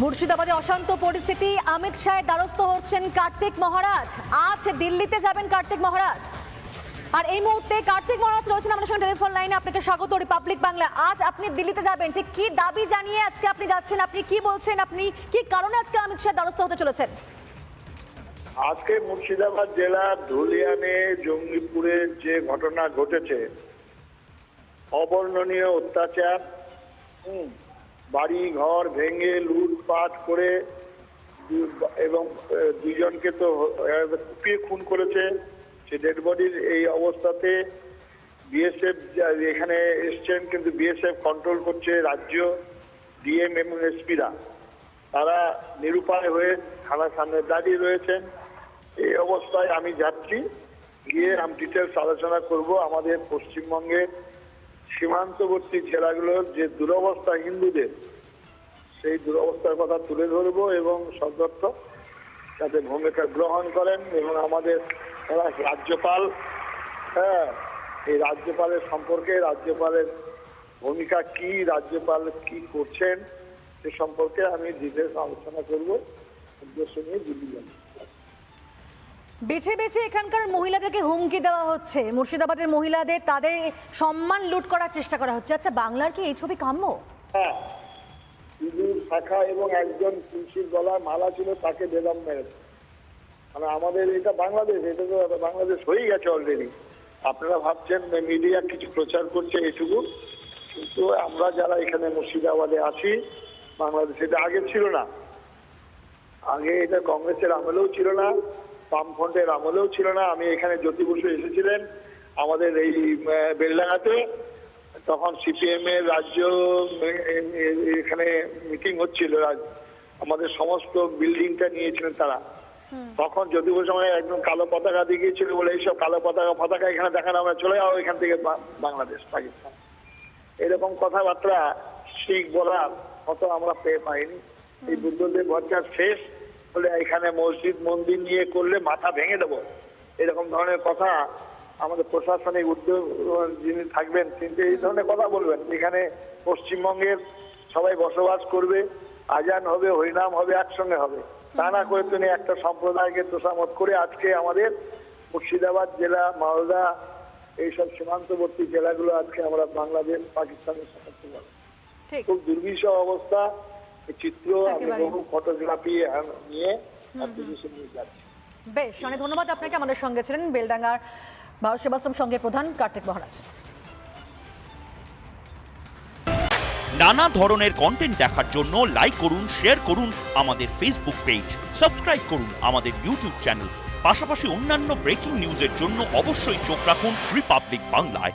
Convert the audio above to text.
মুর্শিদাবাদে অশান্ত পরিস্থিতি। অমিত শাহের দ্বারস্থ হচ্ছেন কার্তিক মহারাজ। আজ দিল্লিতে যাবেন কার্তিক মহারাজ। আর এই মুহূর্তে কার্তিক মহারাজ রয়েছেন আমাদের সঙ্গে টেলিফোন লাইনে। আপনাকে স্বাগত, রিপাবলিক বাংলা। আজ আপনি দিল্লিতে যাবেন। ঠিক কি দাবি জানিয়ে আজকে আপনি যাচ্ছেন? আপনি কি বলছেন? আপনি কি কারণে আজকে অমিত শাহের দ্বারস্থ হতে চলেছেন? আজকে মুর্শিদাবাদ জেলার ধুলিয়ানে জঙ্গিপুরের যে ঘটনা ঘটেছে, অবর্ণনীয় অত্যাচার বাড়ি ঘর ভেঙে লুটপাট করে এবং দুজনকে তো কুপিয়ে খুন করেছে। সে ডেড বডির এই অবস্থাতে বিএসএফ এখানে এসছেন কিন্তু বিএসএফ কন্ট্রোল করছে রাজ্য ডিএম এবং এসপিরা তারা নিরুপায় হয়ে থানার সামনে দাঁড়িয়ে রয়েছেন। এই অবস্থায় আমি যাচ্ছি, গিয়ে আমি ডিটেলস আলোচনা করব আমাদের পশ্চিমবঙ্গের সীমান্তবর্তী জেলাগুলোর যে দুরবস্থা হিন্দুদের, সেই দুরবস্থার কথা তুলে ধরবো এবং সদর্থ যাতে ভূমিকা গ্রহণ করেন এবং আমাদের রাজ্যপাল হ্যাঁ এই রাজ্যপালের সম্পর্কে, রাজ্যপালের ভূমিকা কি, রাজ্যপাল কি করছেন, সে সম্পর্কে আমি ডিটেলস আলোচনা করব। উদ্দেশ্য নিয়ে দিল্লি বেছে বেছে এখানকার মহিলাদেরকে হুমকি দেওয়া হচ্ছে। মুর্শিদাবাদের মহিলাদের তাদের সম্মান লুট করার চেষ্টা করা হচ্ছে। আচ্ছা বাংলার কি এই ছবি কাম্য? হ্যাঁ। শাখা এবং একজন তুলসীর গলায় মালা ছিল, তাকে বেদম মেরেছে। মানে আমাদের এটা বাংলাদেশ, এটা তো বাংলাদেশ হয়ে গেছে অলরেডি আপনারা ভাবছেন মিডিয়া কিছু প্রচার করছে এইটুকু কিন্তু আমরা যারা এখানে মুর্শিদাবাদে আছি, বাংলাদেশ, এটা আগে ছিল না। আগে এটা কংগ্রেসের আমলেও ছিল না। বামফ্রন্টের আমলেও ছিল না। আমি এখানে জ্যোতি বসু এসেছিলেন আমাদের এই আহ, বেলডাঙ্গাতে। তখন সিপিএম এর রাজ্য এখানে মিটিং হচ্ছিল। আমাদের সমস্ত বিল্ডিংটা নিয়েছিলেন তারা। তখন জ্যোতি বসু আমায় একদম কালো পতাকা দেখিয়েছিল বলে এইসব কালো পতাকা পতাকা এখানে দেখানো আমরা চলে যাও এখান থেকে বাংলাদেশ পাকিস্তান। এরকম কথাবার্তা শিখ বলার মতো আমরা পেয়ে পাইনি। এই বুদ্ধদেব ভট্টার শেষ। বলে এখানে মসজিদ মন্দির নিয়ে করলে মাথা ভেঙে দেবো। এরকম ধরনের কথা আমাদের প্রশাসনিক উদ্যোগ যিনি থাকবেন তিনি এই ধরনের কথা বলবেন। এখানে পশ্চিমবঙ্গের সবাই বসবাস করবে আজান হবে হরিনাম হবে একসঙ্গে হবে। তা না করে তিনি একটা সম্প্রদায়কে তোষামত করে আজকে আমাদের মুর্শিদাবাদ জেলা মালদা এইসব সীমান্তবর্তী জেলাগুলো আজকে আমরা বাংলাদেশ পাকিস্তানের সাথে খুব দুর্বিষহ অবস্থা। চিত্র ফটোগ্রাফি নিয়ে বেশ অনেক ধন্যবাদ আপনাকে। আমাদের সঙ্গে ছিলেন বেলডাঙ্গার ভারত সেবাশ্রম সংঘের প্রধান কার্তিক মহারাজ। নানা ধরনের কন্টেন্ট দেখার জন্য লাইক করুন শেয়ার করুন আমাদের ফেসবুক পেজ সাবস্ক্রাইব করুন আমাদের ইউটিউব চ্যানেল পাশাপাশি অন্যান্য ব্রেকিং নিউজের জন্য অবশ্যই চোখ রাখুন রিপাবলিক বাংলায়